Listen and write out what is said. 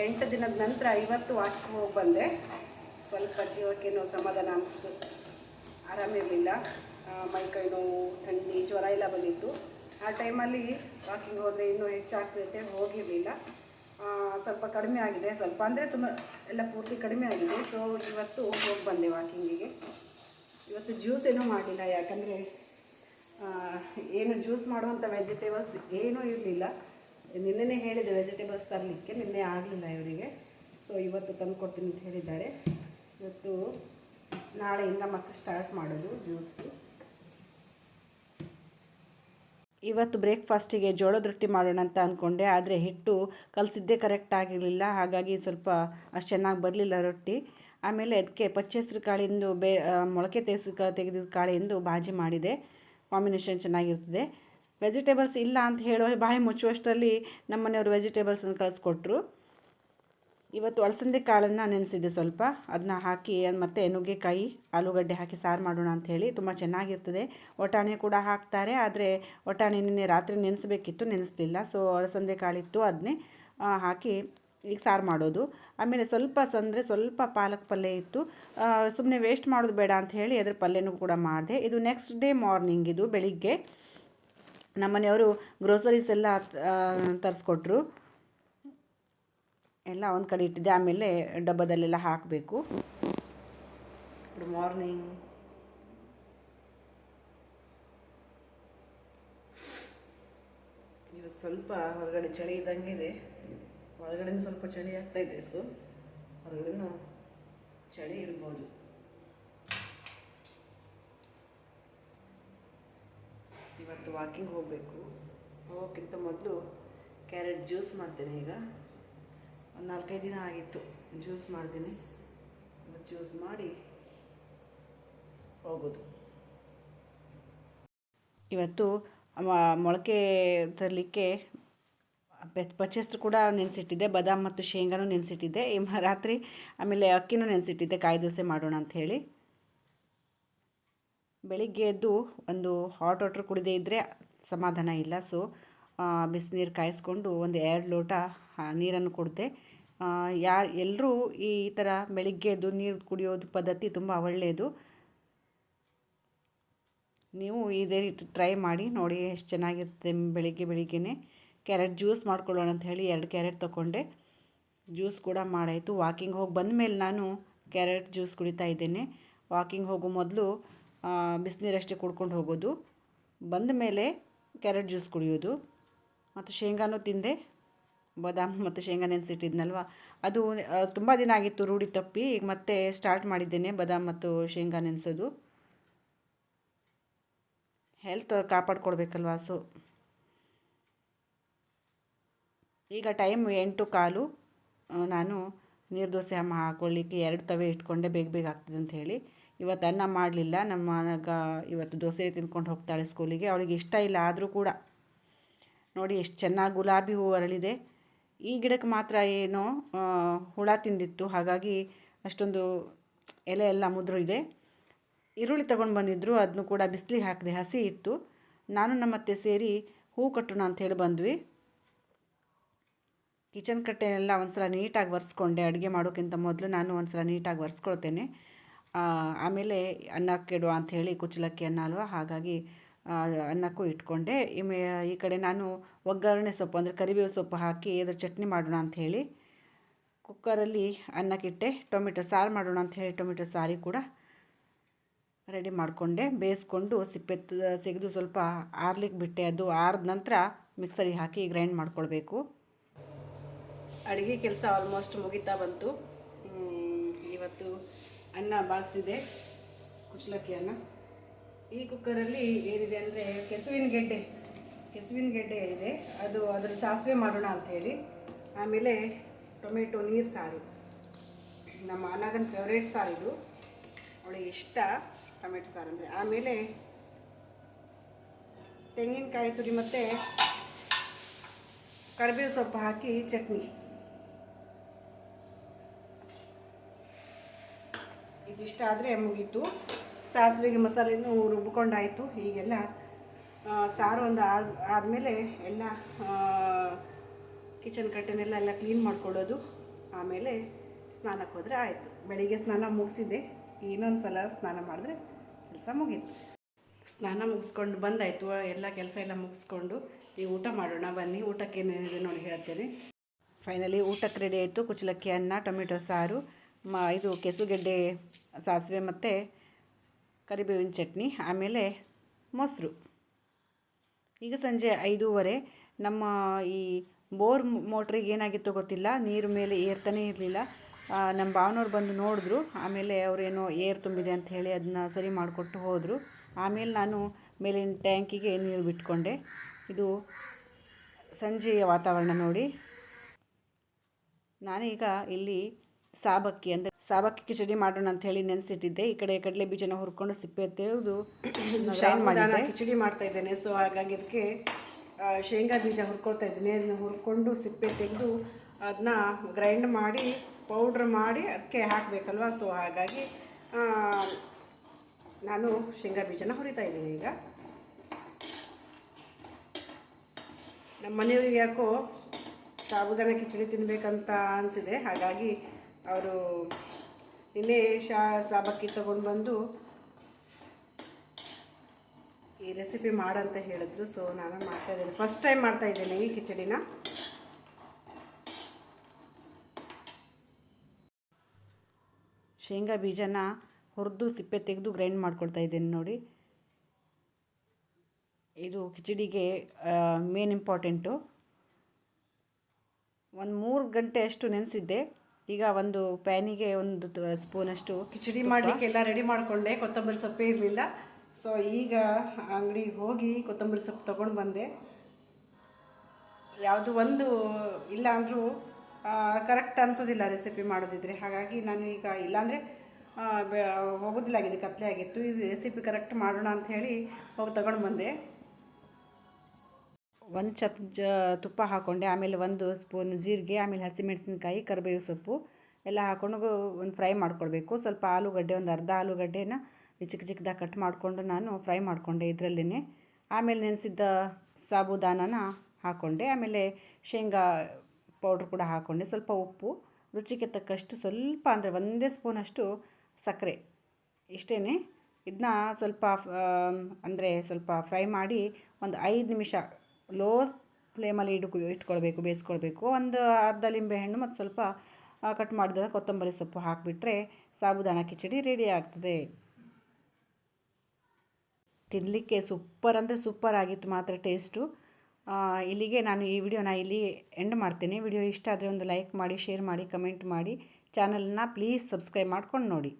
ಎಂಟು ದಿನದ ನಂತರ ಇವತ್ತು ವಾಕಿಂಗ್ ಹೋಗಿ ಬಂದೆ. ಸ್ವಲ್ಪ ಜೀವಕ್ಕೇನೋ ಸಮಾಧಾನ ಅನಿಸ್ತು. ಆರಾಮಿರಲಿಲ್ಲ ಮೈ ಕೈ ನೋವು, ಥಂಡಿ, ಜ್ವರ ಎಲ್ಲ ಬಂದಿತ್ತು. ಆ ಟೈಮಲ್ಲಿ ವಾಕಿಂಗ್ ಹೋದರೆ ಇನ್ನೂ ಹೆಚ್ಚಾಗ್ತೈತೆ, ಹೋಗಿರಲಿಲ್ಲ. ಸ್ವಲ್ಪ ಕಡಿಮೆ ಆಗಿದೆ. ಸ್ವಲ್ಪ ಅಂದರೆ ತುಂಬ ಎಲ್ಲ ಪೂರ್ತಿ ಕಡಿಮೆ ಆಗಿದೆ. ಸೊ ಇವತ್ತು ಹೋಗಿ ಬಂದೆ ವಾಕಿಂಗಿಗೆ. ಇವತ್ತು ಜ್ಯೂಸ್ ಏನೂ ಮಾಡಿಲ್ಲ. ಯಾಕಂದರೆ ಏನು ಜ್ಯೂಸ್ ಮಾಡುವಂಥ ವೆಜಿಟೇಬಲ್ಸ್ ಏನೂ ಇರಲಿಲ್ಲ. ನಿನ್ನೆನೇ ಹೇಳಿದೆ ವೆಜಿಟೇಬಲ್ಸ್ ತರಲಿಕ್ಕೆ, ನಿನ್ನೆ ಆಗಲಿಲ್ಲ ಇವರಿಗೆ. ಸೊ ಇವತ್ತು ತಂದು ಕೊಡ್ತೀನಿ ಅಂತ ಹೇಳಿದ್ದಾರೆ. ಇವತ್ತು ನಾಳೆಯಿಂದ ಮತ್ತೆ ಸ್ಟಾರ್ಟ್ ಮಾಡೋದು ಜ್ಯೂಸು ಇವತ್ತು ಬ್ರೇಕ್ಫಾಸ್ಟಿಗೆ ಜೋಳದ ರೊಟ್ಟಿ ಮಾಡೋಣ ಅಂತ ಅಂದ್ಕೊಂಡೆ ಆದರೆ ಹಿಟ್ಟು ಕಲಸಿದ್ದೇ ಕರೆಕ್ಟ್ ಆಗಿರಲಿಲ್ಲ. ಹಾಗಾಗಿ ಸ್ವಲ್ಪ ಅಷ್ಟು ಚೆನ್ನಾಗಿ ಬರಲಿಲ್ಲ ರೊಟ್ಟಿ. ಆಮೇಲೆ ಅದಕ್ಕೆ ಪಚ್ಚೆಸ್ರು ಕಾಳಿಂದು ಬೇ ಮೊಳಕೆ ತೆಗೆಸಿ ತೆಗೆದ ಕಾಳಿಂದು ಬಾಜಿ ಮಾಡಿದೆ. ಕಾಂಬಿನೇಷನ್ ಚೆನ್ನಾಗಿರ್ತದೆ. ವೆಜಿಟೇಬಲ್ಸ್ ಇಲ್ಲ ಅಂತ ಹೇಳೋ ಬಾಯಿ ಮುಚ್ಚುವಷ್ಟರಲ್ಲಿ ನಮ್ಮ ಮನೆಯವರು ವೆಜಿಟೇಬಲ್ಸನ್ನು ಕಳಿಸ್ಕೊಟ್ರು. ಇವತ್ತು ಅಳಸಂದೆ ಕಾಳನ್ನು ನೆನೆಸಿದ್ದೆ ಸ್ವಲ್ಪ. ಅದನ್ನ ಹಾಕಿ ಮತ್ತು ನುಗ್ಗೆಕಾಯಿ, ಆಲೂಗಡ್ಡೆ ಹಾಕಿ ಸಾರು ಮಾಡೋಣ ಅಂತ ಹೇಳಿ ತುಂಬ ಚೆನ್ನಾಗಿರ್ತದೆ. ಒಟಾಣಿ ಕೂಡ ಹಾಕ್ತಾರೆ, ಆದರೆ ಒಟಾಣಿ ನಿನ್ನೆ ರಾತ್ರಿ ನೆನೆಸ್ಬೇಕಿತ್ತು, ನೆನೆಸ್ಲಿಲ್ಲ. ಸೊ ಅಳಸಂದೆ ಕಾಳಿತ್ತು ಅದನ್ನೇ ಹಾಕಿ ಈಗ ಸಾರು ಮಾಡೋದು. ಆಮೇಲೆ ಸ್ವಲ್ಪ ಅಂದರೆ ಸ್ವಲ್ಪ ಪಾಲಕ್ ಪಲ್ಯ ಇತ್ತು. ಸುಮ್ಮನೆ ವೇಸ್ಟ್ ಮಾಡೋದು ಬೇಡ ಅಂತ ಹೇಳಿ ಅದ್ರ ಪಲ್ಯನೂ ಕೂಡ ಮಾಡಿದೆ. ಇದು ನೆಕ್ಸ್ಟ್ ಡೇ ಮಾರ್ನಿಂಗ್ ಇದು ಬೆಳಿಗ್ಗೆ. ನಮ್ಮನೆಯವರು ಗ್ರೋಸರೀಸ್ ಎಲ್ಲ ತರಿಸ್ಕೊಟ್ರು. ಎಲ್ಲ ಒಂದು ಕಡೆ ಇಟ್ಟಿದ್ದೆ. ಆಮೇಲೆ ಡಬ್ಬದಲ್ಲೆಲ್ಲ ಹಾಕಬೇಕು. ಗುಡ್ ಮಾರ್ನಿಂಗ್ ಇವತ್ತು ಸ್ವಲ್ಪ ಹೊರಗಡೆ ಚಳಿ ಇದ್ದಂಗೆ ಇದೆ ಹೊರಗಡೆ ಸ್ವಲ್ಪ ಚಳಿ ಆಗ್ತಾ ಇದೆ ಸೊ ಹೊರಗಡೆ ಚಳಿ ಇರ್ಬೋದು. ಇವತ್ತು ವಾಕಿಂಗ್ ಹೋಗಬೇಕು. ಹೋಗೋಕ್ಕಿಂತ ಮೊದಲು ಕ್ಯಾರೆಟ್ ಜ್ಯೂಸ್ ಮಾಡ್ತೇನೆ ಈಗ. ಒಂದು ನಾಲ್ಕೈದು ದಿನ ಆಗಿತ್ತು. ಜ್ಯೂಸ್ ಮಾಡ್ತೀನಿ. ಜ್ಯೂಸ್ ಮಾಡಿ ಹೋಗೋದು. ಇವತ್ತು ಮೊಳಕೆ ತರಲಿಕ್ಕೆ ಪಚ್ಚೆಸ್ರು ಕೂಡ ನೆನೆಸಿಟ್ಟಿದ್ದೆ. ಬಾದಾಮ್ ಮತ್ತು ಶೇಂಗಾನು ನೆನೆಸಿಟ್ಟಿದ್ದೆ. ರಾತ್ರಿ ಆಮೇಲೆ ಅಕ್ಕಿನೂ ನೆನೆಸಿಟ್ಟಿದ್ದೆ. ಕಾಯಿ ದೋಸೆ ಮಾಡೋಣ ಅಂತ ಹೇಳಿ. ಬೆಳಿಗ್ಗೆ ಎದ್ದು ಒಂದು ಹಾಟ್ ವಾಟ್ರ್ ಕುಡಿದೇ ಇದ್ದರೆ ಸಮಾಧಾನ ಇಲ್ಲ. ಸೊ ಬಿಸಿನೀರು ಕಾಯಿಸ್ಕೊಂಡು ಒಂದು ಎರಡು ಲೋಟ ನೀರನ್ನು ಕುಡಿದೆ ಯಾ ಎಲ್ಲರೂ ಈ ಥರ ಬೆಳಿಗ್ಗೆ ಎದ್ದು ನೀರು ಕುಡಿಯೋದು ಪದ್ಧತಿ ತುಂಬ ಒಳ್ಳೆಯದು. ನೀವು ಇದೇ ರೀತಿ ಟ್ರೈ ಮಾಡಿ ನೋಡಿ ಎಷ್ಟು ಚೆನ್ನಾಗಿರುತ್ತೆ ಬೆಳಿಗ್ಗೆ ಬೆಳಿಗ್ಗೆನೇ. ಕ್ಯಾರೆಟ್ ಜ್ಯೂಸ್ ಮಾಡ್ಕೊಳ್ಳೋಣ ಅಂತ ಹೇಳಿ ಎರಡು ಕ್ಯಾರೆಟ್ ತೊಗೊಂಡೆ. ಜ್ಯೂಸ್ ಕೂಡ ಮಾಡಾಯಿತು. ವಾಕಿಂಗ್ ಹೋಗಿ ಬಂದ ಮೇಲೆ ನಾನು ಕ್ಯಾರೆಟ್ ಜ್ಯೂಸ್ ಕುಡಿತಾ ಇದ್ದೇನೆ. ವಾಕಿಂಗ್ ಹೋಗೋ ಮೊದಲು ಬಿಸಿನೀರಷ್ಟೇ ಕುಡ್ಕೊಂಡು ಹೋಗೋದು. ಬಂದ ಮೇಲೆ ಕ್ಯಾರೆಟ್ ಜ್ಯೂಸ್ ಕುಡಿಯೋದು. ಮತ್ತು ಶೇಂಗಾನೂ ತಿಂದೆ. ಬಾದಾಮ್ ಮತ್ತು ಶೇಂಗಾ ನೆನೆಸಿಟ್ಟಿದ್ನಲ್ವ ಅದು ತುಂಬ ದಿನ ಆಗಿತ್ತು ರೂಢಿ ತಪ್ಪಿ. ಈಗ ಮತ್ತೆ ಸ್ಟಾರ್ಟ್ ಮಾಡಿದ್ದೇನೆ ಬಾದಾಮ್ ಮತ್ತು ಶೇಂಗಾ ನೆನೆಸೋದು ಹೆಲ್ತ್ ಕಾಪಾಡ್ಕೊಳ್ಬೇಕಲ್ವ ಸೊ ಈಗ ಟೈಮ್ ಎಂಟು ಕಾಲು. ನಾನು ನೀರು ದೋಸೆ ಅಮ್ಮ ಹಾಕೊಳ್ಳಿಕ್ಕೆ ಎರಡು ತವೆ ಇಟ್ಕೊಂಡೆ, ಬೇಗ ಬೇಗ ಆಗ್ತದೆ ಅಂತ ಹೇಳಿ. ಇವತ್ತು ಅನ್ನ ಮಾಡಲಿಲ್ಲ. ನಮ್ಮ ಮಗ ಇವತ್ತು ದೋಸೆ ತಿನ್ಕೊಂಡು ಹೋಗ್ತಾಳೆ ಸ್ಕೂಲಿಗೆ. ಅವಳಿಗೆ ಇಷ್ಟ ಇಲ್ಲ, ಆದರೂ ಕೂಡ. ನೋಡಿ, ಎಷ್ಟು ಚೆನ್ನಾಗಿ ಗುಲಾಬಿ ಹೂವು ಅರಳಿದೆ. ಈ ಗಿಡಕ್ಕೆ ಮಾತ್ರ ಏನೋ ಹುಳ ತಿಂದಿತ್ತು. ಹಾಗಾಗಿ ಅಷ್ಟೊಂದು ಎಲೆ ಎಲ್ಲ ಮುದ್ರು ಇದೆ. ಈರುಳ್ಳಿ ತಗೊಂಡು ಬಂದಿದ್ದರು ಅದನ್ನು ಕೂಡ ಬಿಸಿಲಿಗೆ ಹಾಕಿದೆ ಹಸಿ ಇತ್ತು. ನಾನು ನಮ್ಮತ್ತೆ ಸೇರಿ ಹೂ ಕಟ್ಟೋಣ ಅಂತ ಹೇಳಿ ಬಂದ್ವಿ. ಕಿಚನ್ ಕಟ್ಟೆನೆಲ್ಲ ಒಂದು ಸಲ ನೀಟಾಗಿ ಒರೆಸ್ಕೊಂಡೆ. ಅಡುಗೆ ಮಾಡೋಕ್ಕಿಂತ ಮೊದಲು ನಾನು ಒಂದು ಸಲ ನೀಟಾಗಿ ಒರೆಸ್ಕೊಳ್ತೇನೆ. ಆಮೇಲೆ ಅನ್ನಕ್ಕೆ ಅಂತ ಹೇಳಿ ಕುಚ್ಚಲಕ್ಕಿ ಅನ್ನ ಅಲ್ವಾ? ಹಾಗಾಗಿ ಅನ್ನಕ್ಕೂ ಇಟ್ಕೊಂಡೆ. ಈ ಕಡೆ ನಾನು ಒಗ್ಗರಣೆ ಸೊಪ್ಪು, ಅಂದರೆ ಕರಿಬೇವು ಸೊಪ್ಪು ಹಾಕಿ ಅದ್ರ ಚಟ್ನಿ ಮಾಡೋಣ ಅಂಥೇಳಿ ಕುಕ್ಕರಲ್ಲಿ ಅನ್ನಕ್ಕಿಟ್ಟೆ. ಟೊಮೆಟೊ ಸಾರು ಮಾಡೋಣ ಅಂತ ಹೇಳಿ ಟೊಮೆಟೊ ಸಾರಿ ಕೂಡ ರೆಡಿ ಮಾಡಿಕೊಂಡೆ. ಬೇಯಿಸ್ಕೊಂಡು ಸಿಪ್ಪೆ ಸಿಗದು ಸ್ವಲ್ಪ ಆರ್ಲಿಕ್ಕೆ ಬಿಟ್ಟೆ. ಅದು ಆರಿದ ನಂತರ ಮಿಕ್ಸರಿಗೆ ಹಾಕಿ ಗ್ರೈಂಡ್ ಮಾಡ್ಕೊಳ್ಬೇಕು. ಅಡುಗೆ ಕೆಲಸ ಆಲ್ಮೋಸ್ಟ್ ಮುಗಿತಾ ಬಂತು. ಇವತ್ತು ಅನ್ನ ಬಾಳಿಸಿದೆ ಕುಚ್ಚಲಕ್ಕಿ ಅನ್ನ ಈ ಕುಕ್ಕರಲ್ಲಿ ಏನಿದೆ ಅಂದರೆ ಕೆಸುವಿನ ಗೆಡ್ಡೆ ಕೆಸುವಿನ ಗೆಡ್ಡೆ ಇದೆ. ಅದು ಅದರ ಸಾಸಿವೆ ಮಾಡೋಣ ಅಂಥೇಳಿ ಆಮೇಲೆ ಟೊಮೆಟೊ, ನೀರು ಸಾರು. ನಮ್ಮ ಅನಾಗನ ಫೇವ್ರೇಟ್ ಸಾರು ಇದು. ಅವಳಿಗೆ ಇಷ್ಟ ಟೊಮೆಟೊ ಸಾರು ಅಂದರೆ. ಆಮೇಲೆ ತೆಂಗಿನಕಾಯಿ ತುರಿ ಮತ್ತು ಕರಿಬೇವು ಸೊಪ್ಪು ಹಾಕಿ ಚಟ್ನಿ. ಇದಿಷ್ಟ ಆದರೆ ಮುಗೀತು. ಸಾಸಿವೆಗೆ ಮಸಾಲೆನೂ ರುಬ್ಬಿಕೊಂಡಾಯಿತು ಹೀಗೆಲ್ಲ ಸಾರು ಒಂದು ಆದ, ಆದಮೇಲೆ ಎಲ್ಲ ಕಿಚನ್ ಕಟ್ಟೆನೆಲ್ಲ ಎಲ್ಲ ಕ್ಲೀನ್ ಮಾಡ್ಕೊಳ್ಳೋದು ಆಮೇಲೆ ಸ್ನಾನಕ್ಕೆ ಹೋದರೆ ಆಯಿತು. ಬೆಳಿಗ್ಗೆ ಸ್ನಾನ ಮುಗಿಸಿದ್ದೆ. ಇನ್ನೊಂದು ಸಲ ಸ್ನಾನ ಮಾಡಿದ್ರೆ ಕೆಲಸ ಮುಗೀತು. ಸ್ನಾನ ಮುಗಿಸ್ಕೊಂಡು ಬಂದಾಯಿತು. ಎಲ್ಲ ಕೆಲಸ ಎಲ್ಲ ಮುಗಿಸ್ಕೊಂಡು. ಈಗ ಊಟ ಮಾಡೋಣ, ಬನ್ನಿ. ಊಟಕ್ಕೆ ಏನೇನಿದೆ ನೋಡಿ ಹೇಳ್ತೇನೆ. ಫೈನಲಿ ಊಟಕ್ಕೆ ರೆಡಿ ಆಯಿತು. ಕುಚ್ಚಲಕ್ಕಿ ಅನ್ನ, ಟೊಮೆಟೊ ಸಾರು. ಮ, ಇದು ಕೆಸುಗೆಡ್ಡೆ, ಸಾಸಿವೆ ಮತ್ತು ಕರಿಬೇವಿನ ಚಟ್ನಿ, ಆಮೇಲೆ ಮೊಸರು. ಈಗ ಸಂಜೆ ಐದೂವರೆ, ನಮ್ಮ ಈ ಬೋರ್ ಮೋಟ್ರಿಗೆ ಏನಾಗಿತ್ತೋ ಗೊತ್ತಿಲ್ಲ, ನೀರು ಮೇಲೆ ಏರ್ತಾನೆ ಇರಲಿಲ್ಲ. ನಮ್ಮ ಭಾವನವ್ರು ಬಂದು ನೋಡಿದ್ರು, ಆಮೇಲೆ ಅವರೇನೋ ಏರ್ ತುಂಬಿದೆ ಅಂತ ಹೇಳಿ ಅದನ್ನ ಸರಿ ಮಾಡಿಕೊಟ್ಟು ಹೋದರು. ಆಮೇಲೆ ನಾನು ಮೇಲಿನ ಟ್ಯಾಂಕಿಗೆ ನೀರು ಬಿಟ್ಕೊಂಡೆ. ಇದು ಸಂಜೆಯ ವಾತಾವರಣ ನೋಡಿ. ನಾನೀಗ ಇಲ್ಲಿ ಸಾಬಕ್ಕಿ ಅಂದರೆ ಸಾಬಕ್ಕಿ ಕಿಚಡಿ ಮಾಡೋಣ ಅಂತ ಹೇಳಿ ನೆನೆಸಿಟ್ಟಿದ್ದೆ. ಈ ಕಡೆ ಕಡಲೆ ಬೀಜನ ಹುರ್ಕೊಂಡು ಸಿಪ್ಪೆ ತೆಗೆದು ಕಿಚಡಿ ಮಾಡ್ತಾ ಇದ್ದೇನೆ. ಸೊ ಹಾಗಾಗಿ ಇದಕ್ಕೆ ಶೇಂಗಾ ಬೀಜ ಹುರ್ಕೊಳ್ತಾ ಇದ್ದೀನಿ. ಅದನ್ನ ಹುರ್ಕೊಂಡು ಸಿಪ್ಪೆ ತೆಗೆದು ಅದನ್ನ ಗ್ರೈಂಡ್ ಮಾಡಿ ಪೌಡ್ರ್ ಮಾಡಿ ಅದಕ್ಕೆ ಹಾಕಬೇಕಲ್ವ? ಸೊ ಹಾಗಾಗಿ ನಾನು ಶೇಂಗಾ ಬೀಜನ ಹುರಿತಾ ಇದ್ದೀನಿ ಈಗ. ನಮ್ಮ ಮನೆಯವ್ರಿಗೆ ಯಾಕೋ ಸಾಬುದಾನ ಕಿಚಡಿ ತಿನ್ನಬೇಕಂತ ಅನಿಸಿದೆ. ಹಾಗಾಗಿ ಅವರು ನಿನ್ನೆ ಶಾ ಸಾಬಕ್ಕಿ ತೊಗೊಂಡು ಬಂದು ಈ ರೆಸಿಪಿ ಮಾಡಂತ ಹೇಳಿದ್ರು. ಸೊ ನಾನು ಮಾಡ್ತಾ ಇದ್ದೇನೆ. ಫಸ್ಟ್ ಟೈಮ್ ಮಾಡ್ತಾ ಇದ್ದೇನೆ ಈ ಕಿಚಡಿನ. ಶೇಂಗಾ ಬೀಜನ ಹುರಿದು ಸಿಪ್ಪೆ ತೆಗೆದು ಗ್ರೈಂಡ್ ಮಾಡ್ಕೊಳ್ತಾ ಇದ್ದೇನೆ ನೋಡಿ. ಇದು ಕಿಚಡಿಗೆ ಮೇನ್ ಇಂಪಾರ್ಟೆಂಟು ಒಂದು ಮೂರು ಗಂಟೆ ಅಷ್ಟು ನೆನೆಸಿದ್ದೆ. ಈಗ ಒಂದು ಪ್ಯಾನಿಗೆ ಒಂದು ಸ್ಪೂನಷ್ಟು ಕಿಚಡಿ ಮಾಡಲಿಕ್ಕೆ ಎಲ್ಲ ರೆಡಿ ಮಾಡಿಕೊಂಡೆ. ಕೊತ್ತಂಬರಿ ಸೊಪ್ಪೇ ಇರಲಿಲ್ಲ. ಸೊ ಈಗ ಅಂಗಡಿಗೆ ಹೋಗಿ ಕೊತ್ತಂಬರಿ ಸೊಪ್ಪು ತೊಗೊಂಡು ಬಂದೆ. ಯಾವುದು ಒಂದು ಇಲ್ಲ ಅಂದರೂ ಕರೆಕ್ಟ್ ಅನ್ಸೋದಿಲ್ಲ ರೆಸಿಪಿ ಮಾಡೋದಿದ್ರೆ. ಹಾಗಾಗಿ ನಾನು ಈಗ ಇಲ್ಲಾಂದರೆ ಹೋಗೋದಿಲ್ಲ, ಆಗಿದೆ, ಕತ್ಲೆ ಆಗಿತ್ತು. ಇದು ರೆಸಿಪಿ ಕರೆಕ್ಟ್ ಮಾಡೋಣ ಅಂತ ಹೇಳಿ ಹೋಗಿ ತೊಗೊಂಡು ಬಂದೆ. ಒಂದು ಚಮಚ ತುಪ್ಪ ಹಾಕ್ಕೊಂಡೆ ಆಮೇಲೆ ಒಂದು ಸ್ಪೂನ್ ಜೀರಿಗೆ, ಆಮೇಲೆ ಹಸಿಮೆಣಸಿನ್ಕಾಯಿ ಕರಿಬೇವು ಸೊಪ್ಪು ಎಲ್ಲ ಹಾಕ್ಕೊಂಡು ಒಂದು ಫ್ರೈ ಮಾಡ್ಕೊಳ್ಬೇಕು. ಸ್ವಲ್ಪ ಆಲೂಗಡ್ಡೆ, ಒಂದು ಅರ್ಧ ಆಲೂಗಡ್ಡೆನ ಚಿಕ್ಕ ಚಿಕ್ಕದಾಗಿ ಕಟ್ ಮಾಡಿಕೊಂಡು ನಾನು ಫ್ರೈ ಮಾಡಿಕೊಂಡೆ ಇದರಲ್ಲೇ ಆಮೇಲೆ ನೆನೆಸಿದ್ದ ಸಾಬುದಾನನ ಹಾಕ್ಕೊಂಡೆ ಆಮೇಲೆ ಶೇಂಗಾ ಪೌಡ್ರ್ ಕೂಡ ಹಾಕ್ಕೊಂಡೆ ಸ್ವಲ್ಪ ಉಪ್ಪು, ರುಚಿಗೆ ತಕ್ಕಷ್ಟು ಸ್ವಲ್ಪ ಅಂದರೆ ಒಂದೇ ಸ್ಪೂನಷ್ಟು ಸಕ್ಕರೆ ಇಷ್ಟೇ ಇದನ್ನ ಸ್ವಲ್ಪ ಅಂದರೆ ಸ್ವಲ್ಪ ಫ್ರೈ ಮಾಡಿ ಒಂದು ಐದು ನಿಮಿಷ ಲೋ ಫ್ಲೇಮಲ್ಲಿ ಇಡ್ಕೊ ಇಟ್ಕೊಳ್ಬೇಕು, ಬೇಯಿಸ್ಕೊಳ್ಬೇಕು. ಒಂದು ಅರ್ಧ ಲಿಂಬೆ ಹಣ್ಣು ಮತ್ತು ಸ್ವಲ್ಪ ಕಟ್ ಮಾಡಿದ ಕೊತ್ತಂಬರಿ ಸೊಪ್ಪು ಹಾಕಿಬಿಟ್ರೆ ಸಾಬುದಾನ ಕಿಚಡಿ ರೆಡಿ ಆಗ್ತದೆ. ತಿನ್ನಲಿಕ್ಕೆ ಸೂಪರ್ ಅಂದರೆ ಸೂಪರ್ ಆಗಿತ್ತು ಮಾತ್ರ ಟೇಸ್ಟು. ಇಲ್ಲಿಗೆ ನಾನು ಈ ವಿಡಿಯೋನ ಇಲ್ಲಿ ಎಂಡ್ ಮಾಡ್ತೀನಿ. ವಿಡಿಯೋ ಇಷ್ಟ ಆದರೆ ಒಂದು ಲೈಕ್ ಮಾಡಿ ಶೇರ್ ಮಾಡಿ ಕಮೆಂಟ್ ಮಾಡಿ. ಚಾನಲ್ನ ಪ್ಲೀಸ್ ಸಬ್ಸ್ಕ್ರೈಬ್ ಮಾಡ್ಕೊಂಡು ನೋಡಿ.